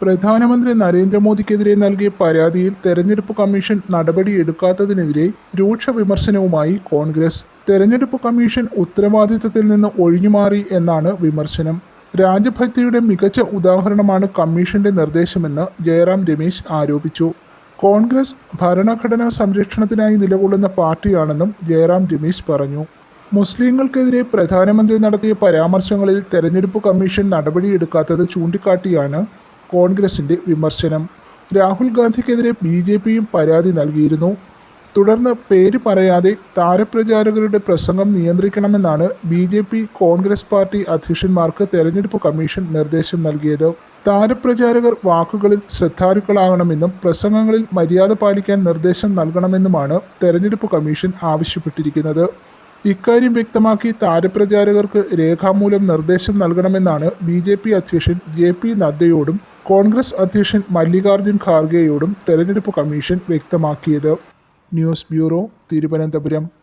പ്രധാനമന്ത്രി നരേന്ദ്രമോദിക്കെതിരെ നൽകിയ പരാതിയിൽ തെരഞ്ഞെടുപ്പ് കമ്മീഷൻ നടപടിയെടുക്കാത്തതിനെതിരെ രൂക്ഷ വിമർശനവുമായി കോൺഗ്രസ്. തെരഞ്ഞെടുപ്പ് കമ്മീഷൻ ഉത്തരവാദിത്തത്തിൽ നിന്ന് ഒഴിഞ്ഞുമാറി എന്നാണ് വിമർശനം. രാജ്യഭക്തിയുടെ മികച്ച ഉദാഹരണമാണ് കമ്മീഷന്റെ നിർദ്ദേശമെന്ന് ജയറാം രമേശ് ആരോപിച്ചു. കോൺഗ്രസ് ഭരണഘടനാ സംരക്ഷണത്തിനായി നിലകൊള്ളുന്ന പാർട്ടിയാണെന്നും ജയറാം രമേശ് പറഞ്ഞു. മുസ്ലിങ്ങൾക്കെതിരെ പ്രധാനമന്ത്രി നടത്തിയ പരാമർശങ്ങളിൽ തെരഞ്ഞെടുപ്പ് കമ്മീഷൻ നടപടിയെടുക്കാത്തത് ചൂണ്ടിക്കാട്ടിയാണ് കോൺഗ്രസിന്റെ വിമർശനം. രാഹുൽ ഗാന്ധിക്കെതിരെ ബി ജെ പിയും പരാതി നൽകിയിരുന്നു. തുടർന്ന് പേര് പറയാതെ താരപ്രചാരകരുടെ പ്രസംഗം നിയന്ത്രിക്കണമെന്നാണ് B J P Congress party അധ്യക്ഷന്മാർക്ക് തെരഞ്ഞെടുപ്പ് കമ്മീഷൻ നിർദ്ദേശം നൽകിയത്. താരപ്രചാരകർ വാക്കുകളിൽ ശ്രദ്ധാലുക്കളാകണമെന്നും പ്രസംഗങ്ങളിൽ മര്യാദ പാലിക്കാൻ നിർദ്ദേശം നൽകണമെന്നുമാണ് തെരഞ്ഞെടുപ്പ് കമ്മീഷൻ ആവശ്യപ്പെട്ടിരിക്കുന്നത്. ഇക്കാര്യം വ്യക്തമാക്കി താരപ്രചാരകർക്ക് രേഖാമൂലം നിർദ്ദേശം നൽകണമെന്നാണ് ബി അധ്യക്ഷൻ ജെ നദ്ദയോടും കോൺഗ്രസ് അധ്യക്ഷൻ മല്ലികാർജുൻ ഖാർഗെയോടും തെരഞ്ഞെടുപ്പ് കമ്മീഷൻ വ്യക്തമാക്കിയത്. News bureau Thiruvananthapuram.